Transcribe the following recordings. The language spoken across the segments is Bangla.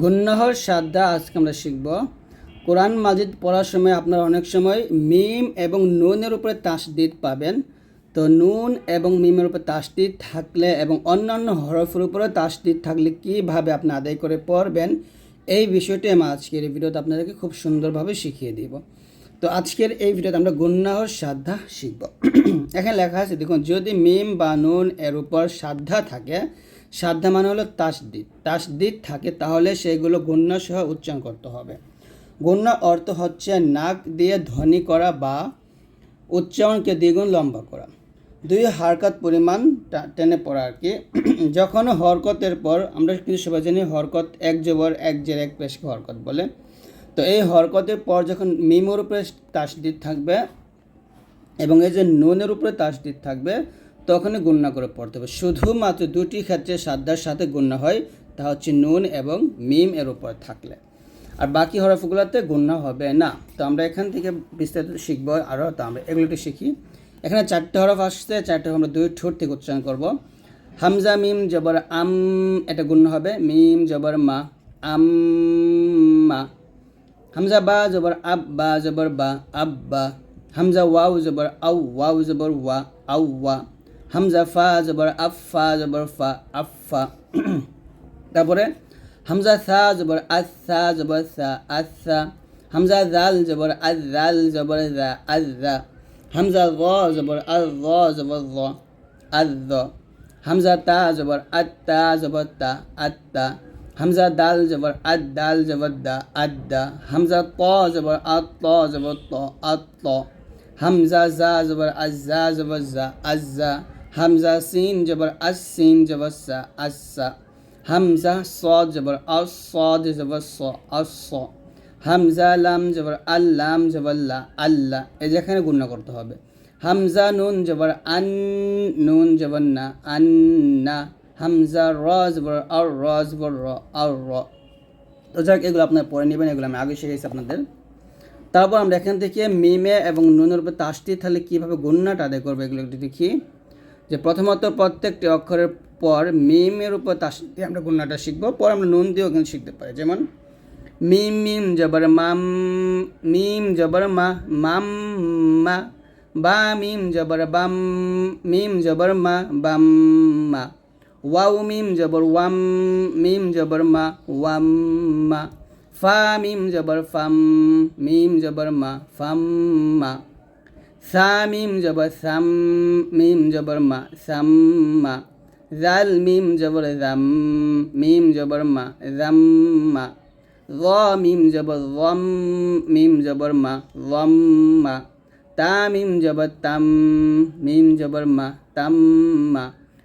গুন্নাহর সাদ্দা আজকে আমরা শিখব। কোরআন মাজিদ পড়ার সময় আপনারা অনেক সময় মিম এবং নুনের উপরে তাসদিদ পাবেন। তো নুন এবং মিমের উপরে তাসদিদ থাকলে এবং অন্যান্য হরফের উপরে তাসদিদ থাকলে কীভাবে আপনি আদায় করে পড়বেন, এই বিষয়টি আমি আজকের এই ভিডিওতে আপনাদেরকে খুব সুন্দরভাবে শিখিয়ে দিব। তো আজকের এই ভিডিওতে আমরা গুন্নাহর সাদ্ধা শিখব। এখানে লেখা আছে, দেখুন, যদি মিম বা নুন এর উপর সাদ্ধা থাকে সাধ্যা মানে হলো তাসদিদ। তাসদিদ থাকে তাহলে সেগুলো গুণ্য সহ উচ্চারণ করতে হবে। গুণ্য অর্থ হচ্ছে নাক দিয়ে ধ্বনি করা বা উচ্চারণকে দ্বিগুণ লম্বা করা। দুই হারকত পরিমাণ টেনে পড়া আর কি। যখন হরকতের পর আমরা কিন্তু সবাই জানি হরকত এক জবর, এক জের, এক পেশকে হরকত বলে। তো এই হরকতের পর যখন মিমোর উপরে তাসদিদ থাকবে এবং এই যে নুনের উপরে তাসদিদ থাকবে তখনই গুণনা করে পড়তে হবে। শুধুমাত্র দুটি ক্ষেত্রে সাদ্দার সাথে গুণনা হয়, তা হচ্ছে নুন এবং মিম এর উপর থাকলে। আর বাকি হরফগুলোতে গুণনা হবে না। তো আমরা এখান থেকে বিস্তারিত শিখব আরও, তো আমরা এগুলো একটু শিখি। এখানে চারটে হরফ আসছে, চারটে আমরা দুই ঠোঁট থেকে উচ্চারণ করব। হামজা, মিম, জবর, আম, এটা গুণ হবে। মিম, জবর, মা, আম, মা। হামজা, বা, জবর, আব, বা, জবর, বা আব্বা হামজা, ওয়াও, জবর, আউ, ওয়াও, জবর, ওয়া, আউ, ওয়া। হামজা ফা জবর আফা জবর ফা আফা তারপরে হামজা সা জবর আসা জবর সা আসা হামজা জাল জবর আজ জাল জবর জা আজ জা হামজা গ জবর আজ গ জবর গ আজ গ হামজা তা জবর আত্তা জবর তা আত্তা হামজা দাল জবর আদ দাল জবর দা আদ্দা হামজা ত জবর আত ত জবর ত আত ত হামজা জা জবর আজ্জা জবর জা আজ্জা হামজা সিন জবর আস সিন জবর সা আস সা। হামজা স জবর আস সদ জবর স আস স। হামজা লাম জবর আল লাম জবর লা আল্লাহ এ যেখানে গুণনা করতে হবে। হামজা নুন জবর আন, নুন জবর না, আন না। হামজা র জবর আর র জবর র আর র। তো যাক, এগুলো আপনার পরে নেবেন, এগুলো আমি আগে শিখেছি আপনাদের। তারপর আমরা এখান থেকে মিমে এবং নুনের উপর তাসটি তাহলে কীভাবে গুণনাটা আদায় করব, এগুলো একটু দেখি। যে প্রথমত প্রত্যেকটি অক্ষরের পর মিমের উপর তাসটি আমরা গুণাটা শিখব, পর আমরা নুন দিয়েও কিন্তু শিখতে পারি। যেমন, মিম মিম, জবর, মাম, মিম, জবর, মা, মাম, মা, বা, মিম, জবর, বাম, মিম, জবর, মা, বাম, মা। ওয়াও মিম, জবর, ওয়াম, মিম, জবর, মা, ওয়াম, মা। ফা, মিম, জবর, ফাম, মিম, জবর, মা, ফাম, মা। সা মিম জবর সাম মিম জবর মা সাম মা জাল মিম জবর জাম মিম জবর মা জাম মা র মিম জবর রম মিম জবর মা রম মা তা মিম জবর তাম মিম জবর মা তাম মা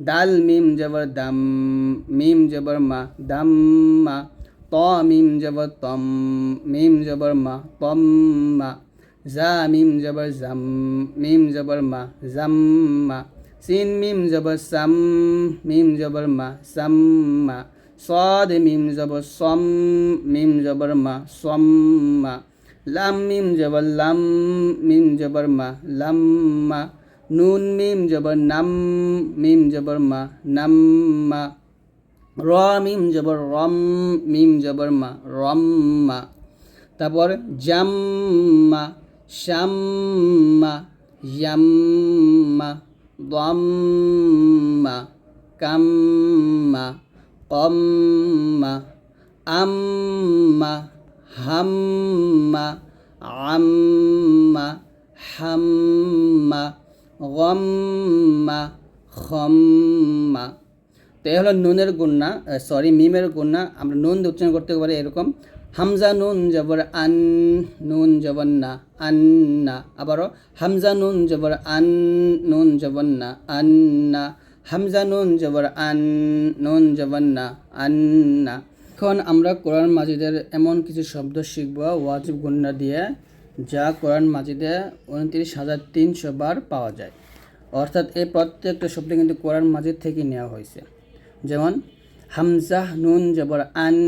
দাল মিম জবর দাম মিম জবর মা দাম মা ত মিম জবর তম মিম জবর মা তম মা জা মিম জবর জাম মিম জবর মা জাম্মা সিন মিম জবর সাম মিম জবর মা সাম্মা সদ মিম জবর সম মিম জবর মা সম্মা লাম মিম জবর লাম মিম জবর মা লাম্মা নুন মিম জবর নাম মিম জবর মা নাম্মা র মিম জবর রম মিম জবর মা রম্মা তারপর জাম্মা শাম্মা ইয়াম্মা দম্মা কাম্মা কম্মা আম্মা হাম্মা আম্মা হাম্মা গম্মা খম্মা তো এই হলো নুনের গুন্না সরি মিমের গুন্না আমরা নুন উচ্চারণ করতে পারি এরকম। হামজা নুন জবর আন, নুন জবর না আন্না আবারও, হামজা নুন জবর আন, নুন জবর না আন্না হামজা নুন জবর আন, নুন জবর না আন্না এখন আমরা কোরআন মাজিদের এমন কিছু শব্দ শিখব ওয়াজিব গুন্না দিয়ে, যা কোরআন মাজিদে উনত্রিশ হাজার তিনশো বার পাওয়া যায়। অর্থাৎ এই প্রত্যেকটা শব্দ কিন্তু কোরআন মাজিদ থেকে নেওয়া হয়েছে। যেমন হামজা নুন জবর আন,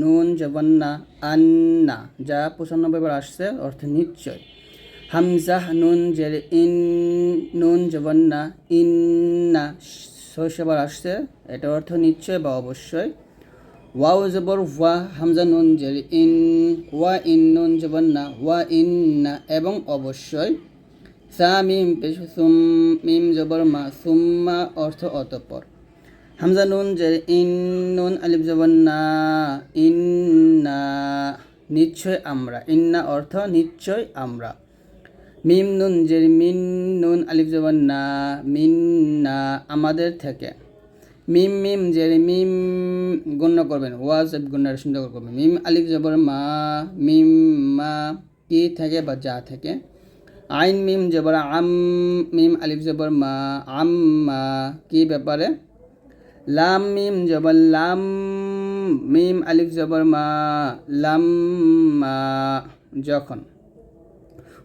নুন জবর না আন্না। যা পঁচানব্বই বার আসছে, অর্থ নিশ্চয়। হামজাহ নুন জের ইন, নুন জবর না ইন্না ছয়শো বার আসছে এটা অর্থ নিশ্চয় বা অবশ্যই। ওয়াও জবর ওয়া, হামজা নুন জের ইন, ওয়া ইন নুন জবর না ওয়া ইন না এবং অবশ্যই। সা মিম পেশ, সুম, মিম জবর মা, সুম্মা অর্থ অতঃপর। হামজা নুন ইন নুন আলিফ জবর না, ইন্না নিশ্চয় আমরা। ইন্না অর্থ নিশ্চয় আমরা। মিম নুন জের মিন নুন আলিফ জবর না মিন আমাদের থেকে। মিম মিম জের মিম গণ্য করবেন, ওয়াজ গুণ্যার সুন্দর করবেন। মিম আলিফ জবর মা, মিম মা কি থেকে বা যা থেকে। আইন মিম জবর আম, মিম আলিফ জবর মা আম্মা কি ব্যাপারে? লাম মিম জবর লাম মিম আলিফ জবর মা লাম্মা যখন।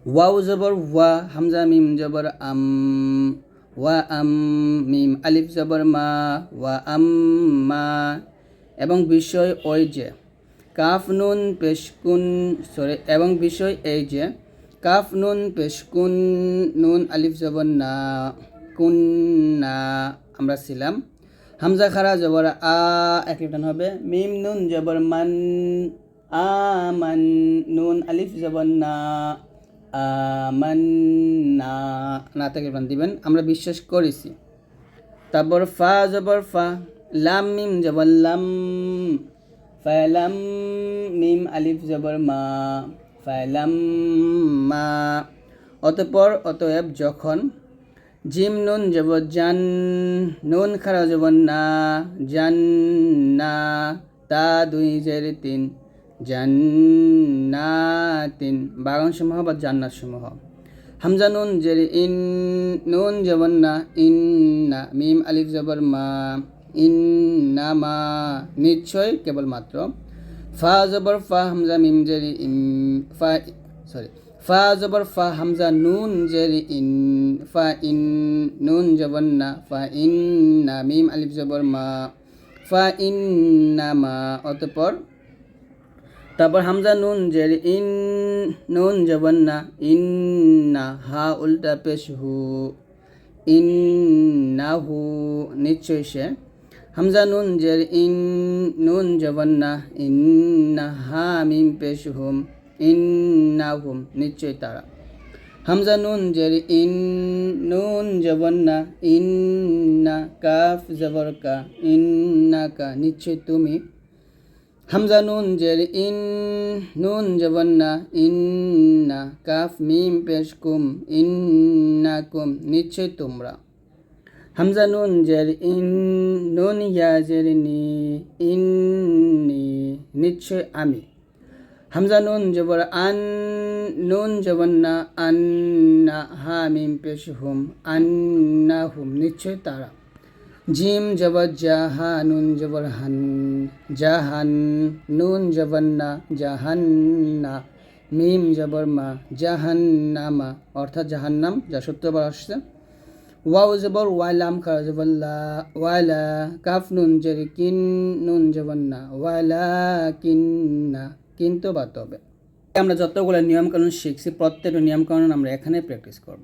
ওয়াও জবর ওয়া, হামজা মিম জবর আম, ওয়া আম মিম আলিফ জবর মা, ওয়া আম মা। এবং বিষয় ওই যে, কাফ নুন পেশকুন সরি, এবং বিষয় এই যে, কাফ নুন পেশকুন নুন আলিফ জবর না, কুন না, আমরা ছিলাম হামজা খারা জবর আ, এক হবে। মিম নুন জবর মান আমান নুন আলিফ জবর না আমান্না না। থেকে প্রাণ দিবেন, আমরা বিশ্বাস করেছি। তারপর ফা জবর ফা, লাম মিম জবর লাম ফালাম মিম আলিফ জবর মা ফালাম মা। অতপর অতএব যখন জিম নুন জবর জান, নুন খারা জবর না, জান না, তা দুই জের তিন জান্নাতিন বাগান সমূহ বা জান্নাত সমূহ। হামজা নুন জের ইন, নুন জবর না ইন্না মিম আলিফ জবর মা, ইন না মা। নিশ্চয় কেবলমাত্র। ফা জবর ফা, হামজা মিম জের ইম ফা, সরি। ফা জবর ফা হামজা নুন জের ইন, ফা ইন নুন জবর না, ফা ইন্না মিম আলিফ জবর মা, ফা ইন্না মা, অতপর তারপর হামজা নুন জের ইন নুন জবন না ইন্না হা উল্টা পেশ হু ইন্না হু নিশ্চয় সে। হামজা নুন জের ইন নুন জবন না ইন্না হা মিম পেশ হুম। ইন্না হুম নিশ্চয় তারা। হামজা নুন জের ইন, নুন জবন না, ইন্না কাফ জবর কা, ইন্না কা নিশ্চয় তুমি। হামজা নুন জের ইন, নুন জবন্না ইন্না কাফ মিম পেশ কুম, ইন্না কুম নিশ্চয় তোমরা। হামজা নুন জের ইন, নুন ইয়া জের নি, ইন্নি নিশ্চয় আমি। হামজা নুন জবর আন, নুন জবন্না আন্না হা, মিম পেশ হুম আন্না হুম, নিশ্চয় তারা। জিম জবর জাহা নুন জবর হান জাহান নুন জবর না জাহান্না মিম জবর মা জাহান্নামা অর্থাৎ জাহান্নাম যা সত্যবার আসছে। ওয়াও জবর ওয়ালাম খারা জবর লা ওয়ালা কাফ নুন জের কিন নুন জবর না ওয়ালা কিন্না কিন্তু বা তবে আমরা যতগুলো নিয়মকানুন শিখছি, প্রত্যেকটা নিয়মকানুন আমরা এখানে প্র্যাকটিস করব।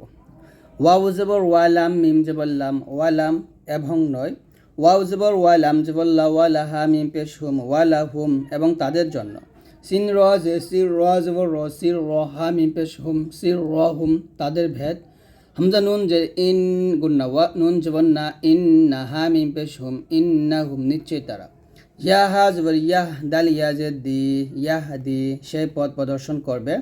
ওয়াও জবর ওয়ালাম মিম জবর লাম ওয়ালাম এবং নয়। ওয়াও জবর ওয়ালাম জবর লা ওয়ালা হা মিম পেশ হুম ওয়ালা হুম এবং তাদের জন্য। সিন র যে সির র, জবর র, সির র, হা, মিম পেশ হুম, সির র, হুম, তাদের ভেদ। হামজা নুন যে ইন গুন্না ওয়া, নুন, জবর না, ইন, না, হা, মিম পেশ হুম, ইন, না, হুম নিশ্চয় তারা। ইয়া হা জবর ইয়াহ দাল ইয়া যে দি ইয়াহ দি সেই পথ প্রদর্শন করবে।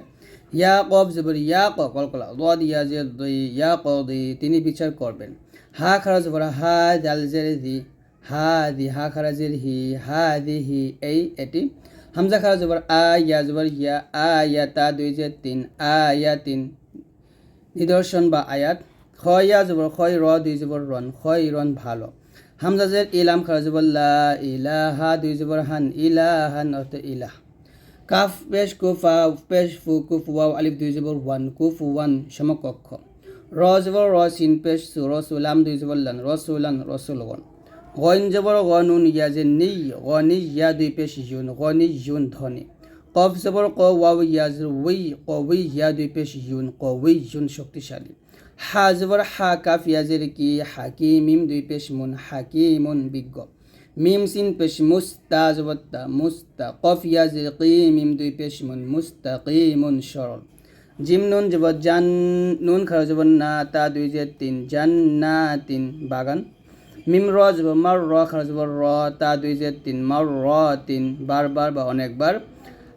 ইয়া কব জবর ইয়া ক কলকলা দ ইয়া যে দুই ইয়া ক দি তিনি বিচার করবেন। হা খারাজ জবর হা দাল জের দি হা দি, হা খারাজের হি, হা দি, হি, এই, এটি। হামজা খারাজ জবর আ, ইয়া জবর ইয়া, আ, ইয়া, তা, দুই, যে, তিন, আ, ইয়া, তিন। নিদর্শন বা আয়াত। খয় ইয়া জবর খয় র, দুই জবর রন। খয় রন, ভালো। হামজাজের ইলাম খারাজবর লা ইলাহা, দুই জবর হান ইলাহান, অর্থ ইলাহ। কাফ, পেশ, কুফা পেশ, ফু, কুফ, ওয়াও, আলিফ, দুই জবর ওয়ান, কুফ, ওয়ান, সমকক্ষ। র জবর পেশ, সু রসুলাম দুই জবর লান, রসুলান, রসুল, ওয়ান। গইন জবর গনুন ইয়া যে নি গনি, ইয়া, দুই পেশ, ইউন, গনি, ইউন, ধনী। কফ জবর ক, ওয়াও ইয়া উই কউই ইয়া, দুই পেশ, ইউন কউই ইউন, শক্তিশালী। হা জবর হা কাফ ইয়াজের কি হাকিমিম দুই পেশ মুন, হাকিমুন বিজ্ঞ। মিম সিন পেশ মুস্তা জবত্তা মুস্তা কফ ইয়া জির কি? মিম দুই পেশ মুন, মুস্তাকিমুন সরল। জিম নুন জব জান, নুন খারা জব না, তা দুই যে তিন জান্না তিন বাগান। মিম র জব মার র খারা জব র, তা দুই যে তিন, মার র তিন, বারবার বা অনেকবার।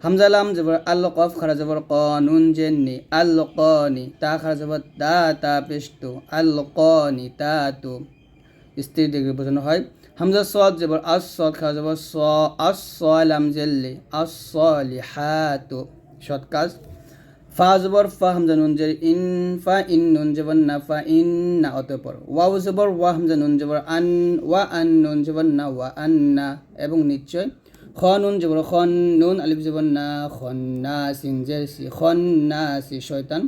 হামজালাম জবর আল কফ খারা জবর ক, নুন জেননি আল কনি তা খারা জবর তা তা পেশতু আল কনি তা তু। স্ত্রী দিকে বোঝানো হয়। হামজা সদ জবর আস সদ খারা জবর স আস সালাম জেল্লি আস সলিহাতু সৎ কাজ। ফা জবর ফা, হামজা নুন জের ইন, ফা ইন নুন জবর না, ফা ইন না, অতঃপর। ওয়াও জবর, ওয়া, হামজা নুন জবর আন, ওয়া আন নুন জবর না, ওয়া আন না, এবং নিশ্চয়। খ নুন জবর খন নুন আলিফ জবর না খন না সিন জের সি খন না সি শয়তান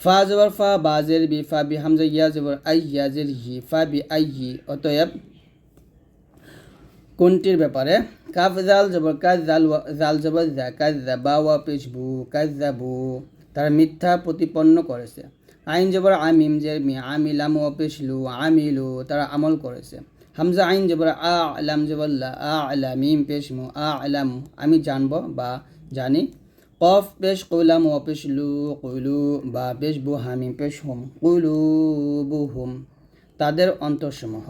ফা জবর ফা বাজের বি ফা বি হামজা ইয়া জবর আই ইয়া জের হি ফা বি আই হি অতএব কোনটির ব্যাপারে? কাফ, জাল জবর, কাজ, জাল জাল জবর, জা, কাজ জাবা ওয়া পেশবু কাজ জাবু তারা মিথ্যা প্রতিপন্ন করেছে। আইন জবর, আমিম, জের, মি, আমিলাম ও পেশলু আমিলু। তারা আমল করেছে। হামজা আইন জবর আ আলাম জবল্লা আ আলা মিম পেশমু আ আলাম, আমি জানব বা জানি। কফ পেশ কইলাম, ও পেশ লু, কইলু, বা পেশ বু হামিম পেশ হুম, কইলু বু হুম। তাদের অন্তঃসমূহ